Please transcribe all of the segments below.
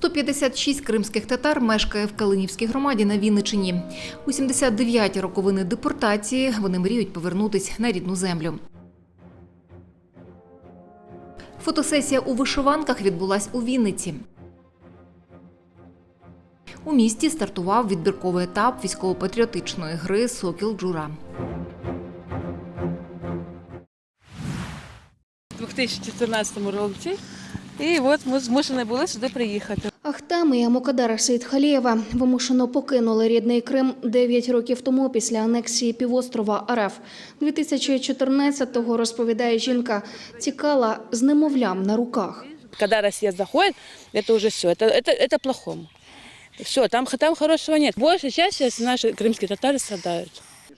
156 кримських татар мешкає в Калинівській громаді на Вінничині. У 79-ті роковини депортації вони мріють повернутись на рідну землю. Фотосесія у вишиванках відбулась у Вінниці. У місті стартував відбірковий етап військово-патріотичної гри Сокіл Джура. у 2014 році. І от ми змушені були сюди приїхати. Ахтем і Мокадара Сейдхалієва вимушено покинули рідний Крим 9 років тому після анексії півострова РФ. 2014-го, розповідає жінка, тікала з немовлям на руках. Когда Россия заходит, это уже все, это, это, это плохому. Все, там, там хорошего нет. Большая часть сейчас наши крымские татары страдают.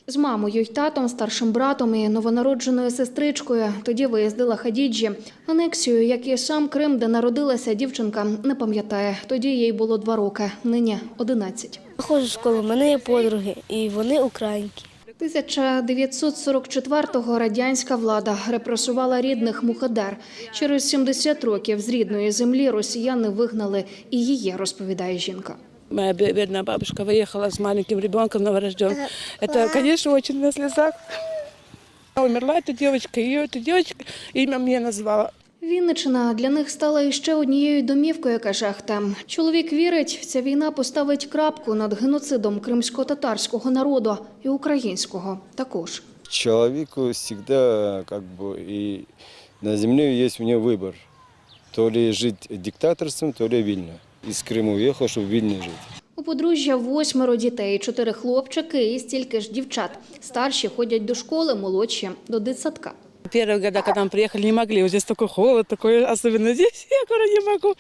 З мамою й татом, старшим братом і новонародженою сестричкою тоді виїздила Хадіджі. Анексію, як і сам Крим, де народилася дівчинка, не пам'ятає. Тоді їй було два роки, нині 11. Ходжу в школу, в мене є подруги, і вони українки. 1944-го радянська влада репресувала рідних Мухадер. Через 70 років з рідної землі росіяни вигнали і її, розповідає жінка Моя бе- бедная бабушка выехала с маленьким ребенком новорожденным. Это, конечно, очень на слезах. Умерла эта девочка, ее эта девочка имя мне назвала. Вінничина для них стала іще однією домівкою, каже Ахтем. Чоловік вірить, ця війна поставить крапку над геноцидом кримсько-татарського народу і українського також. человеку всегда как бы и на земле есть у него выбор. То ли жить диктаторством, то ли вильно. Из Крыма уехал, чтобы в Вильне жить. У подружжя восьмеро дітей, чотири хлопчики і стільки ж дівчат. Старші ходять до школи, молодші до дитсадка. Первые года, когда мы приехали, не могли. Вот здесь такой холод, такой, особенно здесь, я говорю, не могу.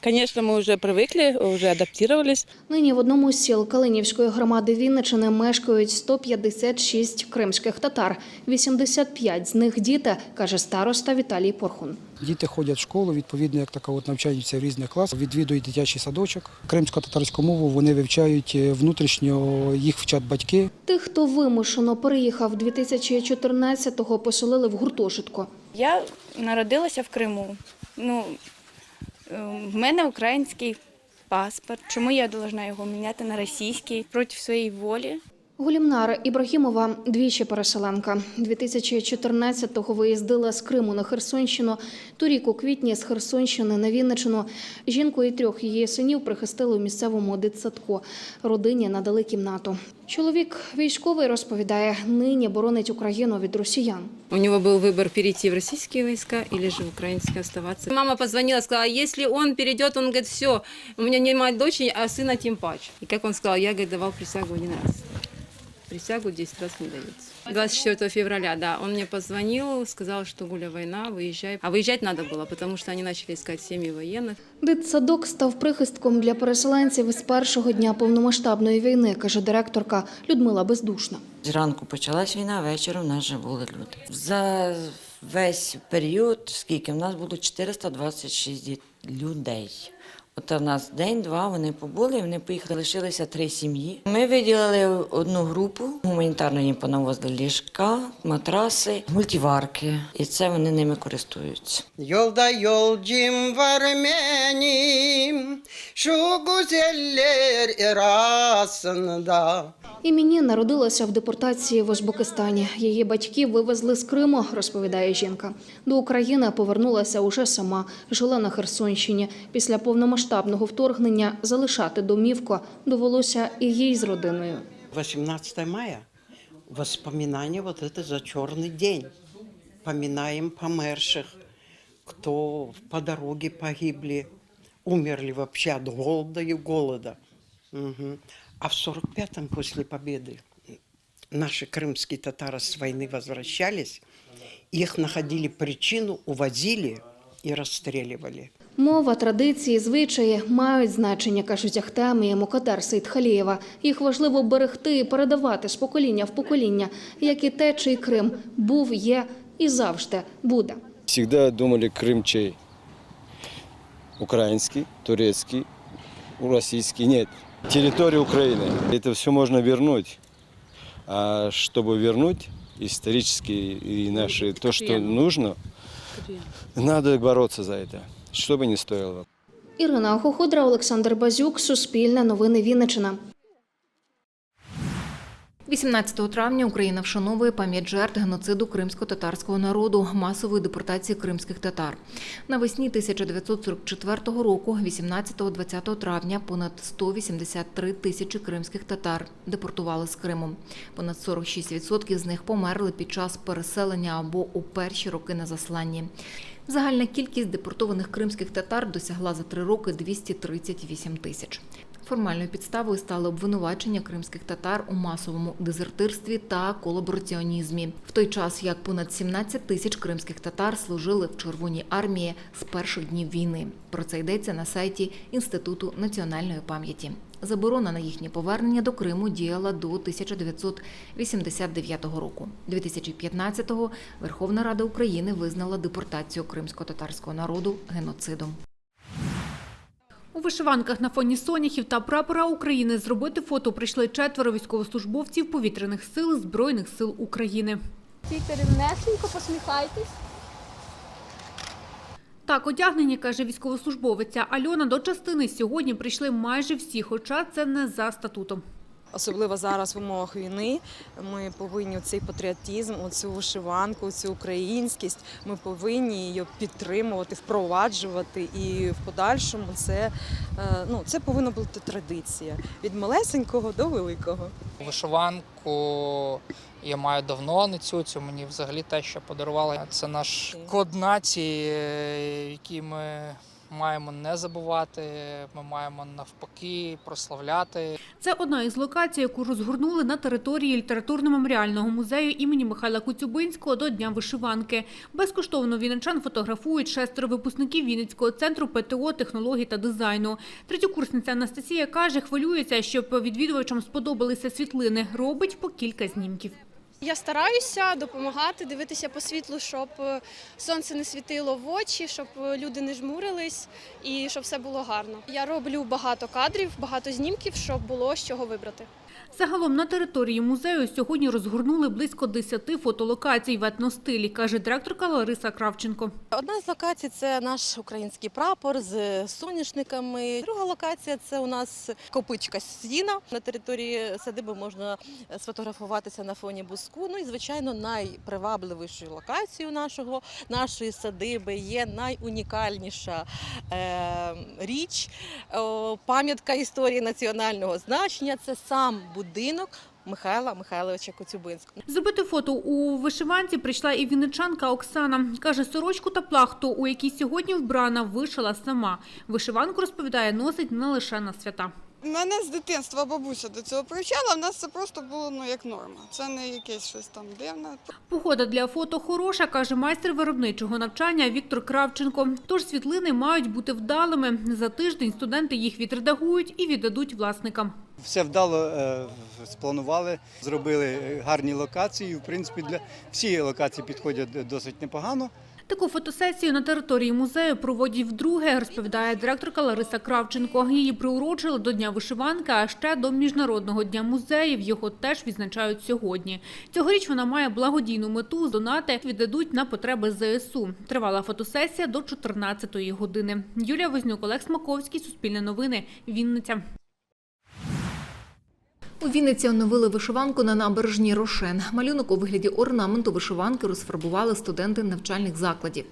Конечно, мы уже привыкли, уже адаптировались. Нині в одному з сіл Калинівської громади Вінничини мешкають 156 кримських татар. 85 з них діти, каже староста Віталій Порхун. Діти ходять в школу, відповідно, як така от навчаються в різних класах, відвідують дитячий садочок. Кримсько-татарську мову вони вивчають е, внутрішньо, їх вчать батьки. Тих, хто вимушено переїхав 2014-го, поселили в гуртожитку. Я народилася в Криму. Ну, е, в мене український паспорт. Чому я повинна його міняти на російський проти своєї волі? Гулімнара Ібрагімова двічі переселенка. 2014-го виїздила з Криму на Херсонщину. Торік у квітні з Херсонщини на Вінничину. Жінку і трьох її синів прихистили у місцевому дитсадку. Родині надали кімнату. Чоловік військовий розповідає, нині боронить Україну від росіян. У него был выбор перейти в российские войска или же в украинские оставаться. Мама позвонила, сказала, если он перейдет, он говорит, все, у меня нема дочери, а сына тем паче. И как он сказал, я говорит, давал присягу один раз. Присягу 10 раз не дается. 24 февраля, да, он мне позвонил, сказал, что Гуля война, выезжай. А выезжать надо было, потому что они начали искать семьи военных. Дитсадок став прихистком для переселенців із першого дня повномасштабної війни, каже директорка Людмила Бездушна. Зранку почалась війна, вечором в нас вже були люди. За весь період, скільки в нас було 426 діт- людей. От в нас день-два вони побули, вони поїхали, лишилися три сім'ї. Ми виділили одну групу, гуманітарно їм понавозили ліжка, матраси, мультиварки, і це вони ними користуються. Yolda yolcum var benim Şu güzeller arasında Імені народилася в депортації в Узбекистані. Її батьки вивезли з Криму, розповідає жінка. До України повернулася уже сама, жила на Херсонщині. Після повномасштабного вторгнення залишати домівку довелося і їй з родиною. 18 мая Воспоминание вот это за черный день Поминаем померших Кто по дороге погибли Умерли вообще от голода и голода Мгм. А в 45-м после победы Наши крымские татары с войны возвращались Их находили причину, увозили и расстреливали Мова, традиції, звичаї мають значення, кажуть Ахтем і Мокадар Сейдхалієва. Їх важливо берегти і передавати з покоління в покоління, як і те, чий Крим був, є і завжди буде. Всегда думали Крым чей? Украинский, турецкий, российский. Нет. Территория Украины. Это все можно вернуть. А чтобы вернуть исторически и наши, то, что нужно, надо бороться за это. Что би не стоїло. Ірина Хоходра, Олександр Базюк, Суспільне новини Вінниччина. 18 травня Україна вшановує пам'ять жертв геноциду кримсько-татарського народу, масової депортації кримських татар. Навесні 1944 року, 18-20 травня, понад 183 тисячі кримських татар депортували з Криму. Понад 46% з них померли під час переселення або у перші роки на засланні. Загальна кількість депортованих кримських татар досягла за три роки 238 тисяч. Формальною підставою стали обвинувачення кримських татар у масовому дезертирстві та колабораціонізмі, в той час як понад 17 тисяч кримських татар служили в Червоній армії з перших днів війни. Про це йдеться на сайті Інституту національної пам'яті. Заборона на їхнє повернення до Криму діяла до 1989 року. 2015-го Верховна Рада України визнала депортацію кримсько-татарського народу геноцидом. У вишиванках на фоні соняхів та прапора України зробити фото прийшли четверо військовослужбовців повітряних сил Збройних сил України. Тільки рівнесенько посміхайтесь. Так, одягнені, каже військовослужбовиця Альона, до частини сьогодні прийшли майже всі, хоча це не за статутом. Особливо зараз в умовах війни ми повинні цей патріотизм, цю вишиванку, цю українськість. Ми повинні її підтримувати, впроваджувати. І в подальшому це, е, ну, це повинна бути традиція від малесенького до великого. Вишиванку я маю давно не цю, цю мені взагалі те, що подарували. Це наш код нації, е, який ми маємо не забувати. Ми маємо навпаки прославляти. Це одна із локацій, яку розгорнули на території літературно-меморіального музею імені Михайла Коцюбинського до Дня вишиванки. Безкоштовно вінничан фотографують шестеро випускників Вінницького центру ПТО, технологій та дизайну. Третьокурсниця Анастасія каже, хвилюється, щоб відвідувачам сподобалися світлини. Робить по кілька знімків. Я стараюся допомагати, дивитися по світлу, щоб е, сонце не світило в очі, щоб е, люди не жмурились і щоб все було гарно. Я роблю багато кадрів, багато знімків, щоб було з чого вибрати. Загалом на території музею сьогодні розгорнули близько 10 фотолокацій в етностилі, каже директорка Лариса Кравченко. Одна з локацій це наш український прапор з соняшниками. Друга локація це у нас копичка сіна. На території садиби можна сфотографуватися на фоні буску. Ну і звичайно, найпривабливішою локацією нашого нашої садиби є найунікальніша е, річ, пам'ятка історії національного значення. Це сам будинок. Михайла Михайловича Коцюбинського. Зробити фото у вишиванці прийшла і вінничанка Оксана. Каже, сорочку та плахту, у якій сьогодні вбрана, вишила сама. Вишиванку, розповідає, носить не лише на свята. Мене з дитинства бабуся до цього привчала, в нас це просто було ну, як норма. Це не якесь щось там дивне. Погода для фото хороша, каже майстер виробничого навчання Віктор Кравченко. Тож світлини мають бути вдалими. За тиждень студенти їх відредагують і віддадуть власникам. Все вдало е, спланували, зробили гарні локації. В принципі, для всі локації підходять досить непогано. Таку фотосесію на території музею проводять вдруге, розповідає директорка Лариса Кравченко. Її приурочили до Дня вишиванки, а ще до Міжнародного дня музеїв. Його теж відзначають сьогодні. Цьогоріч вона має благодійну мету. Донати віддадуть на потреби ЗСУ. Тривала фотосесія до 14-ї години. Юлія Вознюк, Олег Смаковський, Суспільне новини, Вінниця. У Вінниці оновили вишиванку на набережні Рошен. Малюнок у вигляді орнаменту вишиванки розфарбували студенти навчальних закладів.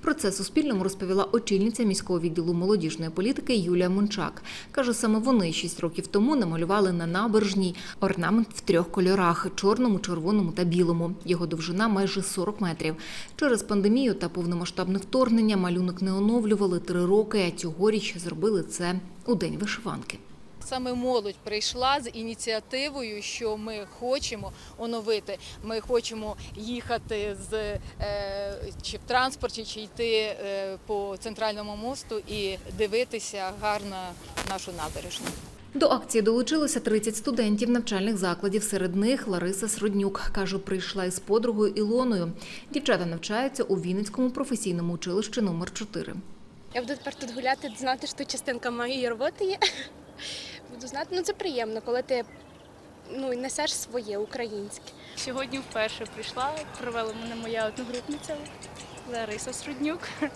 Про це Суспільному розповіла очільниця міського відділу молодіжної політики Юлія Мончак. Каже, саме вони шість років тому намалювали на набережній орнамент в трьох кольорах чорному, червоному та білому. Його довжина майже 40 метрів. Через пандемію та повномасштабне вторгнення малюнок не оновлювали три роки, а цьогоріч зробили це у день вишиванки. Саме молодь прийшла з ініціативою, що ми хочемо оновити. Ми хочемо їхати з е, чи в транспорті, чи йти е, по центральному мосту і дивитися гарно нашу набережну. До акції долучилося 30 студентів навчальних закладів. Серед них Лариса Сроднюк каже, прийшла із подругою Ілоною. Дівчата навчаються у Вінницькому професійному училищі номер 4 Я буду тепер тут гуляти, знати, що тут частинка моєї роботи є. Буду знати, ну це приємно, коли ти ну, несеш своє українське. Сьогодні вперше прийшла, привела мене моя одногрупниця Лариса Сруднюк.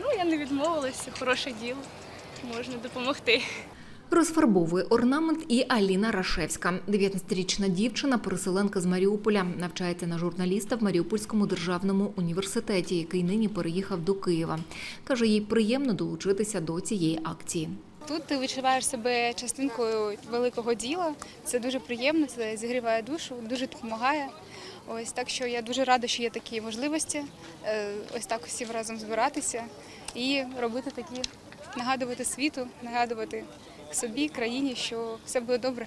Ну, я не відмовилася, хороше діло. можна допомогти. Розфарбовує орнамент і Аліна Рашевська. 19-річна дівчина, переселенка з Маріуполя, навчається на журналіста в Маріупольському державному університеті, який нині переїхав до Києва. Каже, їй приємно долучитися до цієї акції. Тут ти відчуваєш себе частинкою великого діла. Це дуже приємно, це зігріває душу, дуже допомагає. Ось так що я дуже рада, що є такі можливості. е, Ось так всім разом збиратися і робити такі, нагадувати світу, нагадувати собі, країні, що все буде добре.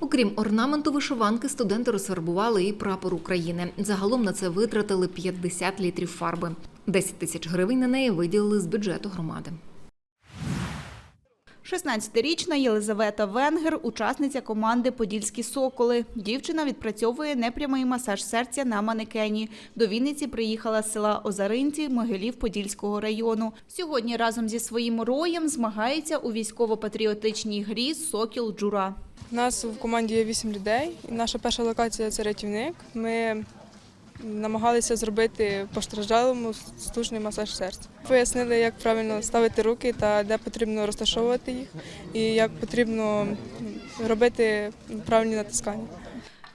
Окрім орнаменту вишиванки, студенти розфарбували і прапор України. Загалом на це витратили 50 літрів фарби. 10 тисяч гривень на неї виділили з бюджету громади. 16-річна Єлизавета Венгер – учасниця команди «Подільські соколи». Дівчина відпрацьовує непрямий масаж серця на манекені. До Вінниці приїхала з села Озаринці Могилів Подільського району. Сьогодні разом зі своїм роєм змагається у військово-патріотичній грі «Сокіл Джура». У нас в команді є вісім людей. Наша перша локація це рятівник. Ми намагалися зробити постраждалому стужний масаж серця. Пояснили, як правильно ставити руки та де потрібно розташовувати їх, і як потрібно робити правильні натискання.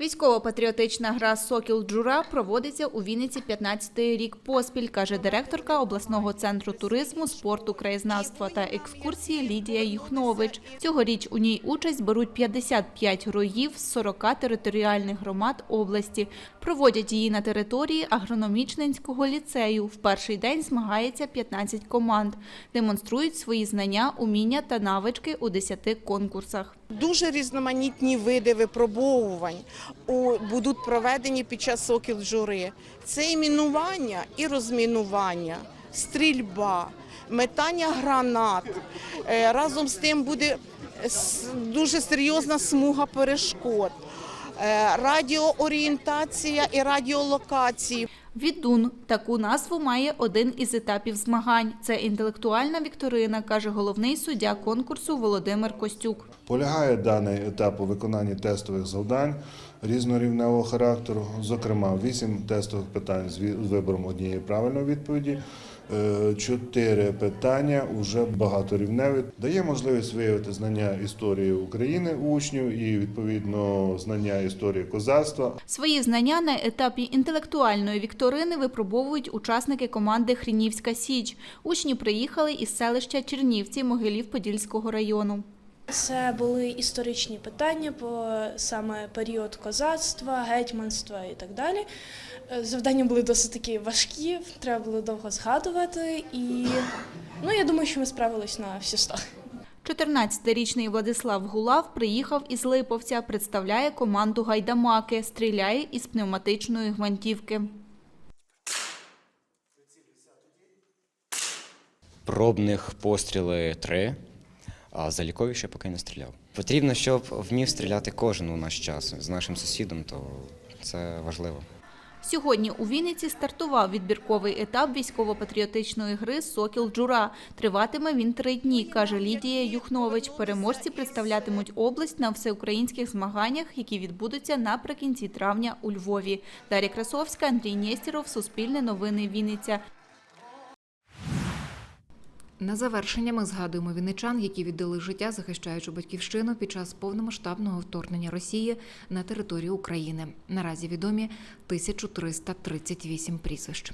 Військово-патріотична гра «Сокіл Джура» проводиться у Вінниці 15-й рік поспіль, каже директорка обласного центру туризму, спорту, краєзнавства та екскурсії Лідія Юхнович. Цьогоріч у ній участь беруть 55 роїв з 40 територіальних громад області. Проводять її на території агрономічненського ліцею. В перший день змагається 15 команд. Демонструють свої знання, уміння та навички у 10 конкурсах. Дуже різноманітні види випробовувань будуть проведені під час сокіл жури. Це і мінування, і розмінування, стрільба, метання гранат. Е, Разом з тим буде дуже серйозна смуга перешкод, е, радіоорієнтація і радіолокації. Відун таку назву має один із етапів змагань. Це інтелектуальна вікторина, каже головний суддя конкурсу Володимир Костюк. Полягає даний етап у виконанні тестових завдань різнорівневого характеру, зокрема, вісім тестових питань з вибором однієї правильної відповіді. Е, Чотири питання вже багаторівневі. Дає можливість виявити знання історії України учнів і відповідно знання історії козацтва, Свої знання на етапі інтелектуальної вікторини випробовують учасники команди Хрінівська Січ. Учні приїхали із селища Чернівці Могилів Подільського району. Це були історичні питання по саме період козацтва, гетьманства і так далі. Е, Завдання були досить такі важкі, треба було довго згадувати, і ну я думаю, що ми справились на всі сто. 14-річний Владислав Гулав приїхав із Липовця, представляє команду Гайдамаки, стріляє із пневматичної гвинтівки. Пробних постріли три, а залікові ще поки не стріляв. Потрібно, щоб вмів стріляти кожен у наш час з нашим сусідом, то це важливо. Сьогодні у Вінниці стартував відбірковий етап військово-патріотичної гри «Сокіл Джура». Триватиме він три дні, каже Лідія Юхнович. Переможці представлятимуть область на всеукраїнських змаганнях, які відбудуться наприкінці травня у Львові. Дар'я Красовська, Андрій Нєстіров, Суспільне новини Вінниця. На завершення ми згадуємо вінничан, які віддали життя, захищаючи батьківщину під час повномасштабного вторгнення Росії на територію України. Наразі відомі 1338 прізвищ.